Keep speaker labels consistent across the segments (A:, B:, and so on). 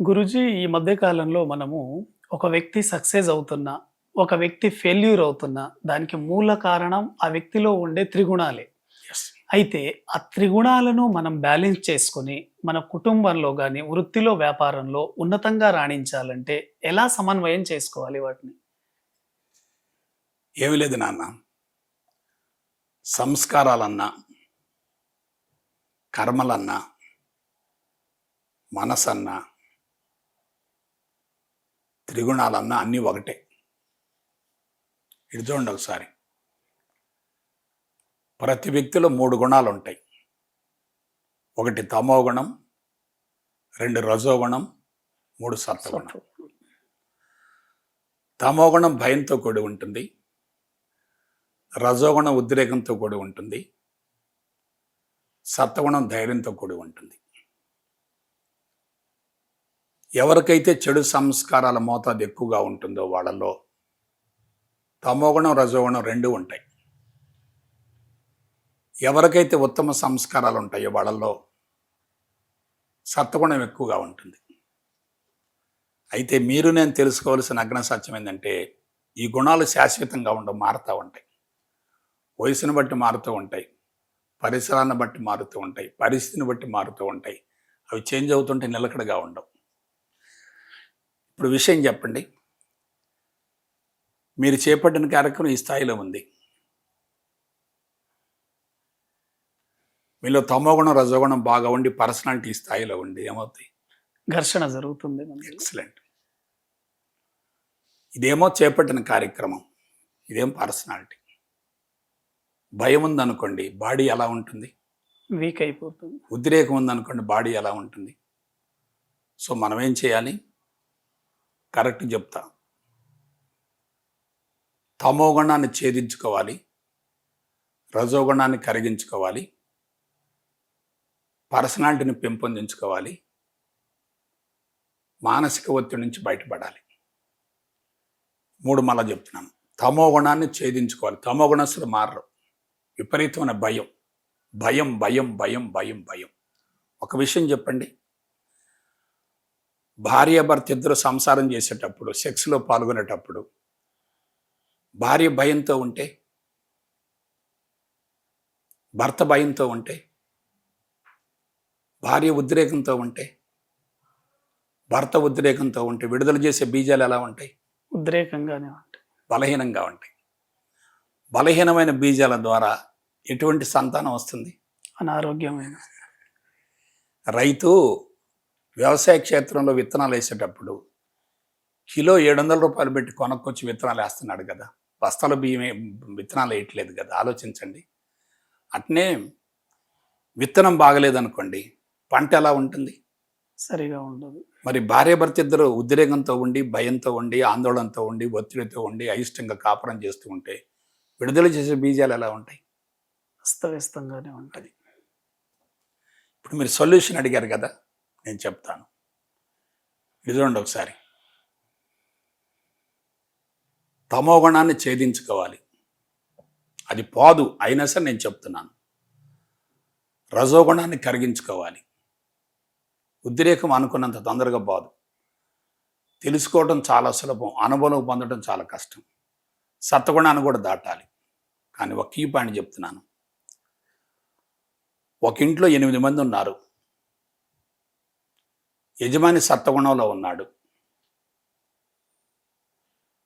A: గురుజీ ఈ మధ్య కాలంలో మనము ఒక వ్యక్తి సక్సెస్ అవుతున్నా ఒక వ్యక్తి ఫెయిల్యూర్ అవుతున్నా దానికి మూల కారణం ఆ వ్యక్తిలో ఉండే త్రిగుణాలే. అయితే ఆ త్రిగుణాలను మనం బ్యాలెన్స్ చేసుకొని మన కుటుంబంలో కానీ వృత్తిలో వ్యాపారంలో ఉన్నతంగా రాణించాలంటే ఎలా సమన్వయం చేసుకోవాలి వాటిని?
B: ఏమి లేదు నాన్న. సంస్కారాలన్నా కర్మలన్నా మనసన్నా త్రిగుణాలన్నా అన్నీ ఒకటే. ఇది చూడండి ఒకసారి. ప్రతి వ్యక్తిలో మూడు గుణాలు ఉంటాయి ఒకటి తమో గుణం రెండు రజోగుణం మూడు సత్వగుణం తమోగుణం భయంతో కూడి ఉంటుంది. రజోగుణం ఉద్రేకంతో కూడి ఉంటుంది. సత్వగుణం ధైర్యంతో కూడి ఉంటుంది. ఎవరికైతే చెడు సంస్కారాల మోతాదు ఎక్కువగా ఉంటుందో వాళ్ళలో తమోగుణం రజోగుణం రెండు ఉంటాయి. ఎవరికైతే ఉత్తమ సంస్కారాలు ఉంటాయో వాళ్ళలో సత్వగుణం ఎక్కువగా ఉంటుంది. అయితే మీరు నేను తెలుసుకోవాల్సిన అగ్న సత్యం ఏంటంటే ఈ గుణాలు శాశ్వతంగా ఉండవు మారుతూ ఉంటాయి. వయసును బట్టి మారుతూ ఉంటాయి. పరిసరాన్ని బట్టి మారుతూ ఉంటాయి. పరిస్థితిని బట్టి మారుతూ ఉంటాయి. అవి చేంజ్ అవుతుంటే నిలకడగా ఉండవు. ఇప్పుడు విషయం చెప్పండి. మీరు చేపట్టిన కార్యక్రమం ఈ స్థాయిలో ఉంది. మీలో తమోగుణం రజోగుణం బాగా ఉండి పర్సనాలిటీ ఈ స్థాయిలో ఉండి ఏమవుతాయి
A: ఘర్షణ జరుగుతుంది.
B: ఎక్సలెంట్. ఇదేమో చేపట్టిన కార్యక్రమం. ఇదేం పర్సనాలిటీ. భయం ఉందనుకోండి బాడీ ఎలా ఉంటుంది?
A: వీక్ అయిపోతుంది.
B: ఉద్రేకం ఉందనుకోండి బాడీ ఎలా ఉంటుంది? సో మనం ఏం చేయాలి? కరెక్ట్ చెప్తా. తమోగుణాన్ని ఛేదించుకోవాలి. రజోగుణాన్ని కరిగించుకోవాలి. పర్సనాలిటీని పెంపొందించుకోవాలి. మానసిక ఒత్తిడి నుంచి బయటపడాలి. మూడు మళ్ళా చెప్తున్నాను. తమో గుణాన్ని ఛేదించుకోవాలి. తమో గుణస్తులు మారరు. విపరీతమైన భయం. భయం భయం భయం భయం భయం. ఒక విషయం చెప్పండి. భార్య భర్త ఇద్దరు సంసారం చేసేటప్పుడు సెక్స్లో పాల్గొనేటప్పుడు భార్య భయంతో ఉంటే భర్త భయంతో ఉంటే భార్య ఉద్రేకంతో ఉంటే భర్త ఉద్రేకంతో ఉంటే విడుదల చేసే బీజాలు ఎలా ఉంటాయి?
A: ఉద్రేకంగానే ఉంటాయి.
B: బలహీనంగా ఉంటాయి. బలహీనమైన బీజాల ద్వారా ఎటువంటి సంతానం వస్తుంది?
A: అనారోగ్యమైన.
B: రైతు వ్యవసాయ క్షేత్రంలో విత్తనాలు వేసేటప్పుడు కిలో ఏడు వందల రూపాయలు పెట్టి కొనుక్కొచ్చి విత్తనాలు వేస్తున్నాడు కదా. బస్తాల బియ్యమే విత్తనాలు వేయట్లేదు కదా. ఆలోచించండి. అట్నే విత్తనం బాగలేదనుకోండి పంట ఎలా ఉంటుంది?
A: సరిగా ఉండదు.
B: మరి భార్య భర్త ఇద్దరు ఉద్రేకంతో ఉండి భయంతో ఉండి ఆందోళనతో ఉండి ఒత్తిడితో ఉండి అయిష్టంగా కాపురం చేస్తూ ఉంటే విడుదల చేసే బీజాలు ఎలా ఉంటాయి?
A: అస్తవ్యస్తంగానే ఉంటుంది
B: ఇప్పుడు మీరు సొల్యూషన్ అడిగారు కదా. నేను చెప్తాను. ఇది ఒకసారి. తమో గుణాన్ని ఛేదించుకోవాలి. అది పోదు అయినా సరే నేను చెప్తున్నాను. రజోగుణాన్ని కరిగించుకోవాలి. ఉద్రేకం అనుకున్నంత తొందరగా పోదు. తెలుసుకోవడం చాలా సులభం. అనుభవం పొందడం చాలా కష్టం. సత్వగుణాన్ని కూడా దాటాలి. కానీ ఒక కీ పాయింట్ చెప్తున్నాను. ఒక ఇంట్లో ఎనిమిది మంది ఉన్నారు. యజమాని సత్వగుణంలో ఉన్నాడు.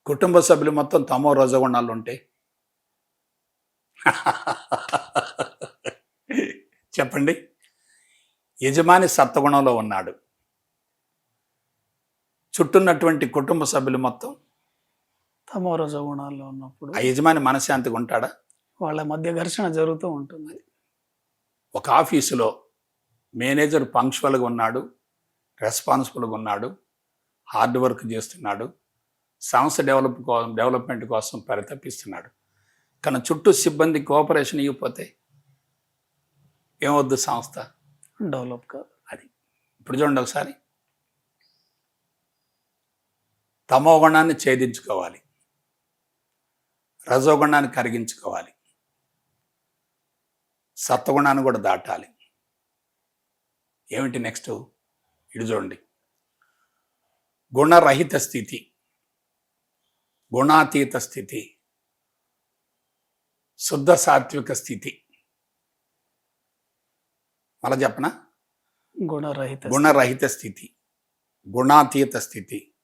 B: కుటుంబ సభ్యులు మొత్తం తమో రజగుణాలు ఉంటే? చెప్పండి. యజమాని సత్వగుణంలో ఉన్నాడు. చుట్టూన్నటువంటి కుటుంబ సభ్యులు మొత్తం?
A: తమో రజ గుణాల్లో ఉన్నప్పుడు
B: ఆ యజమాని మనశ్శాంతిగా ఉంటాడా?
A: వాళ్ళ మధ్య ఘర్షణ జరుగుతూ ఉంటుంది.
B: ఒక ఆఫీసులో మేనేజర్ పంక్చువల్గా ఉన్నాడు. రెస్పాన్సిబుల్గా ఉన్నాడు హార్డ్ వర్క్ చేస్తున్నాడు. సంస్థ డెవలప్ కో డెవలప్మెంట్ కోసం పరితపిస్తున్నాడు. కానీ చుట్టూ సిబ్బంది కోఆపరేషన్ ఇవ్వకపోతే ఏమవుద్దు సంస్థ?
A: డెవలప్ కాదు.
B: అది ఇప్పుడు చూడండి ఒకసారి. తమో గుణాన్ని ఛేదించుకోవాలి. రజోగుణాన్ని కరిగించుకోవాలి. సత్వగుణాన్ని కూడా దాటాలి. ఏమిటి నెక్స్ట్? ఇటు చూడండి గుణరహిత స్థితి గుణాతీత స్థితి శుద్ధ సాత్విక స్థితి. మళ్ళా చెప్పనా?
A: గుణరహిత
B: గుణరహిత స్థితి గుణాతీత స్థితి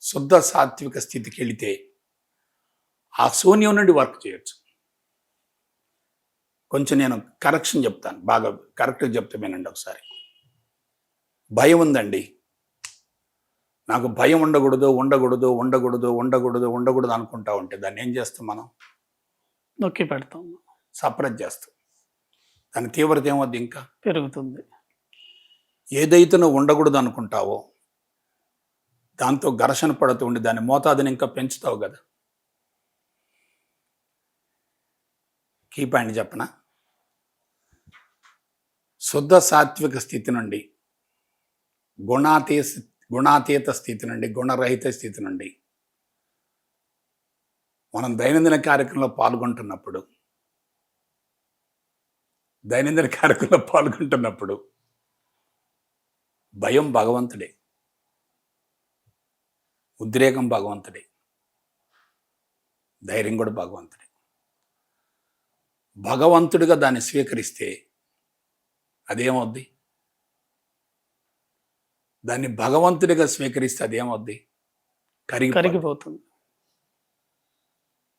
B: శుద్ధ సాత్విక స్థితికి వెళితే ఆ శూన్యం నుండి వర్క్ చేయొచ్చు. కొంచెం నేను కరెక్షన్ చెప్తాను బాగా కరెక్ట్గా చెప్తే వినండి ఒకసారి. భయం ఉందండి. నాకు భయం ఉండకూడదు ఉండకూడదు ఉండకూడదు ఉండకూడదు ఉండకూడదు అనుకుంటా ఉంటే దాన్ని ఏం చేస్తాం మనం?
A: నొక్కి పెడతాం.
B: సపరేట్ చేస్తాం. దాని తీవ్రత ఏమవుద్ది ఇంకా?
A: పెరుగుతుంది.
B: ఏదైతే నువ్వు ఉండకూడదు అనుకుంటావో దాంతో ఘర్షణ పడుతూ ఉండి దాని మోతాదుని ఇంకా పెంచుతావు కదా. కీ పాయింట్ చెప్పనా? శుద్ధ సాత్విక స్థితి నుండి గుణాతీ గుణాతీత స్థితి నుండి గుణరహిత స్థితి నుండి మనం దైనందిన కార్యక్రమంలో పాల్గొంటున్నప్పుడు దైనందిన కార్యక్రమంలో పాల్గొంటున్నప్పుడు భయం భగవంతుడే. ఉద్రేకం భగవంతుడే. ధైర్యం కూడా భగవంతుడే. భగవంతుడిగా దాన్ని స్వీకరిస్తే అదేమవుద్ది? దాన్ని భగవంతుడిగా స్వీకరిస్తే అదేమవుద్ది? కరిగి
A: కరిగిపోతుంది.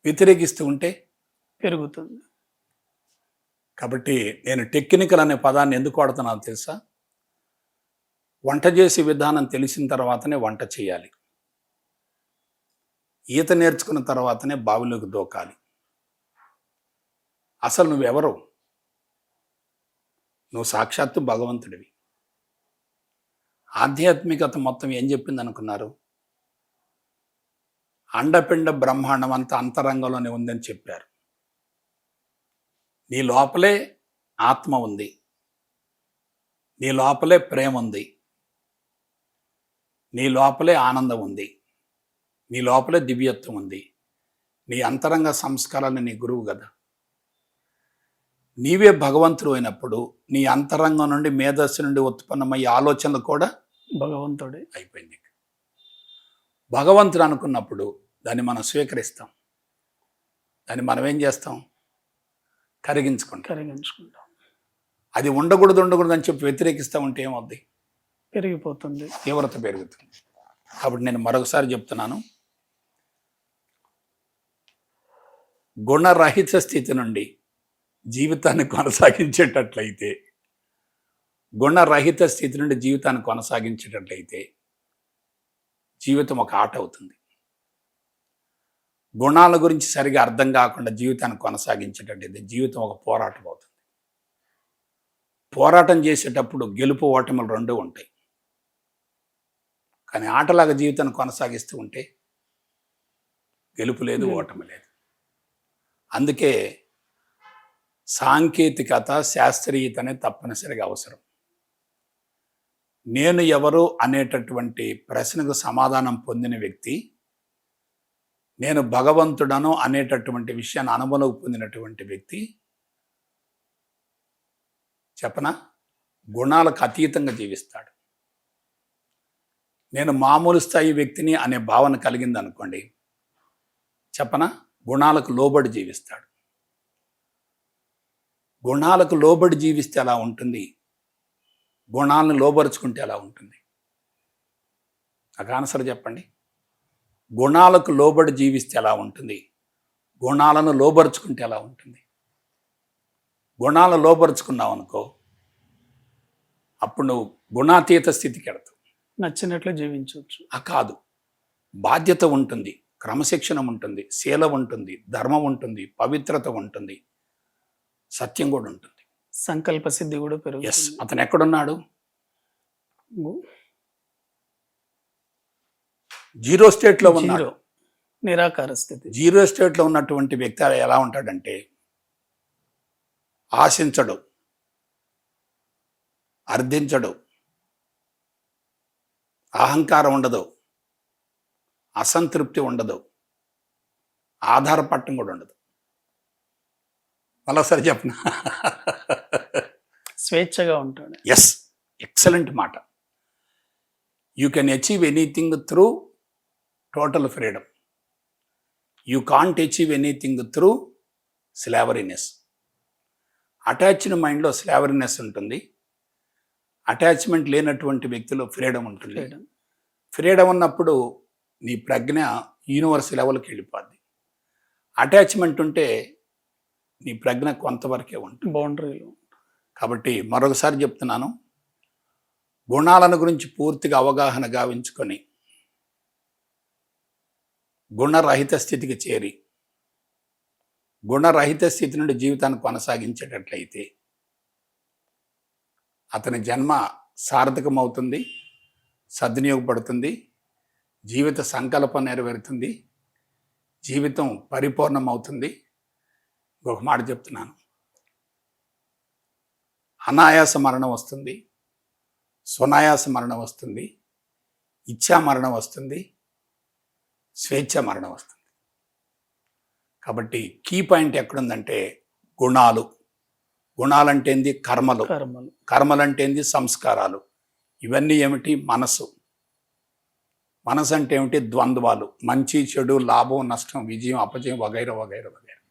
B: వ్యతిరేకిస్తూ ఉంటే
A: పెరుగుతుంది.
B: కాబట్టి నేను టెక్నికల్ అనే పదాన్ని ఎందుకు వాడుతున్నాను తెలుసా? వంట చేసే విధానం తెలిసిన తర్వాతనే వంట చేయాలి. ఈత నేర్చుకున్న తర్వాతనే బావిలోకి దూకాలి. అసలు నువ్వెవరు? నువ్వు సాక్షాత్తు భగవంతుడివి. ఆధ్యాత్మికత మొత్తం ఏం చెప్పింది అనుకున్నారు అండపిండ బ్రహ్మాండం అంతా అంతరంగంలోనే ఉందని చెప్పారు. నీ లోపలే ఆత్మ ఉంది. నీ లోపలే ప్రేమ ఉంది. నీ లోపలే ఆనందం ఉంది. నీ లోపలే దివ్యత్వం ఉంది. నీ అంతరంగ సంస్కారాలు నీ గురువు కదా. నీవే భగవంతుడు అయినప్పుడు నీ అంతరంగం నుండి మేధస్సు నుండి ఉత్పన్నమయ్యే ఆలోచనలు కూడా
A: భగవంతుడే.
B: అయిపోయింది భగవంతుడు అనుకున్నప్పుడు దాన్ని మనం స్వీకరిస్తాం. దాన్ని మనం ఏం చేస్తాం? కరిగించుకుంటాం.
A: కరిగించుకుంటాం.
B: అది ఉండకూడదు ఉండకూడదు అని చెప్పి వ్యతిరేకిస్తూ ఉంటే ఏమవుద్ది?
A: పెరిగిపోతుంది.
B: తీవ్రత పెరుగుతుంది. కాబట్టి నేను మరొకసారి చెప్తున్నాను. గుణరహిత స్థితి నుండి జీవితాన్ని కొనసాగించేటట్లయితే గుణరహిత స్థితి నుండి జీవితాన్ని కొనసాగించేటట్లయితే జీవితం ఒక ఆట అవుతుంది. గుణాల గురించి సరిగా అర్థం కాకుండా జీవితాన్ని కొనసాగించేటట్లయితే జీవితం ఒక పోరాటం అవుతుంది. పోరాటం చేసేటప్పుడు గెలుపు ఓటములు రెండూ ఉంటాయి. కానీ ఆటలాగా జీవితాన్ని కొనసాగిస్తూ ఉంటే గెలుపు లేదు ఓటమి లేదు. అందుకే సాంకేతికత శాస్త్రీయత అనేది తప్పనిసరిగా అవసరం. నేను ఎవరు అనేటటువంటి ప్రశ్నకు సమాధానం పొందిన వ్యక్తి నేను భగవంతుడను అనేటటువంటి విషయాన్ని అనుభవం పొందినటువంటి వ్యక్తి చెప్పనా? గుణాలకు అతీతంగా జీవిస్తాడు. నేను మామూలు స్థాయి వ్యక్తిని అనే భావన కలిగింది అనుకోండి చెప్పనా? గుణాలకు లోబడి జీవిస్తాడు. గుణాలకు లోబడి జీవిస్తే ఎలా ఉంటుంది? గుణాలను లోబరుచుకుంటే ఎలా ఉంటుంది. నాకు ఆన్సర్ చెప్పండి. గుణాలకు లోబడి జీవిస్తే ఎలా ఉంటుంది. గుణాలను లోబరుచుకుంటే ఎలా ఉంటుంది. గుణాలను లోబరుచుకున్నావు అనుకో అప్పుడు నువ్వు గుణాతీత స్థితికి వెళతావు.
A: నచ్చినట్లు జీవించవచ్చు.
B: ఆ కాదు. బాధ్యత ఉంటుంది. క్రమశిక్షణ ఉంటుంది. శీలం ఉంటుంది. ధర్మం ఉంటుంది. పవిత్రత ఉంటుంది. సత్యం కూడా ఉంటుంది.
A: సంకల్ప సిద్ధి కూడా
B: ఎస్
A: పెరుగుతుంది.
B: అతను ఎక్కడున్నాడు? జీరో స్టేట్లో ఉన్నాడు.
A: జీరో. నిరాకార స్థితి.
B: జీరో స్టేట్లో ఉన్నటువంటి వ్యక్తి ఎలా ఉంటాడంటే ఆశించడు. అర్థించడు. అహంకారం ఉండదు. అసంతృప్తి ఉండదు. ఆధారపడటం కూడా ఉండదు. మళ్ళొకసారి చెప్పిన?
A: స్వేచ్ఛగా ఉంటాడు.
B: ఎస్ ఎక్సలెంట్ మాట. You can achieve anything through total freedom you can't achieve anything through slaveryness attached మైండ్లో స్లావరీనెస్ ఉంటుంది. అటాచ్మెంట్ లేనటువంటి వ్యక్తిలో ఫ్రీడమ్ ఉంటుంది.
A: ఫ్రీడమ్
B: ఉన్నప్పుడు నీ ప్రజ్ఞ యూనివర్స్ లెవెల్కి వెళ్ళిపోద్ది. అటాచ్మెంట్ ఉంటే నీ ప్రజ్ఞ కొంతవరకే ఉంటుంది.
A: బౌండరీలు
B: కాబట్టి మరొకసారి చెప్తున్నాను. గుణాలను గురించి పూర్తిగా అవగాహన గావించుకొని గుణరహిత స్థితికి చేరి గుణరహిత స్థితి నుండి జీవితాన్ని కొనసాగించేటట్లయితే అతని జన్మ సార్థకమవుతుంది సద్వినియోగపడుతుంది జీవిత సంకల్పం నెరవేరుతుంది జీవితం పరిపూర్ణమవుతుంది. ఒక మాట చెప్తున్నాను. అనాయాస మరణం వస్తుంది సునాయాస మరణం వస్తుంది ఇచ్ఛా మరణం వస్తుంది స్వేచ్ఛ మరణం వస్తుంది. కాబట్టి కీ పాయింట్ ఎక్కడుందంటే గుణాలు. గుణాలంటే ఏంది కర్మలు.
A: కర్మలు.
B: కర్మలంటే ఏంది సంస్కారాలు. ఇవన్నీ ఏమిటి? మనసు. మనసు అంటే ఏమిటి? ద్వంద్వాలు. మంచి చెడు లాభం నష్టం విజయం అపజయం వగైరా వగైరా వగైరా.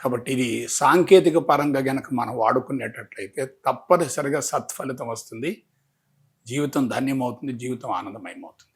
B: కాబట్టి ఇది సాంకేతిక పరంగా గనక మనం వాడుకునేటట్లయితే తప్పనిసరిగా సత్ఫలితం వస్తుంది. జీవితం ధన్యమవుతుంది జీవితం ఆనందమయమవుతుంది.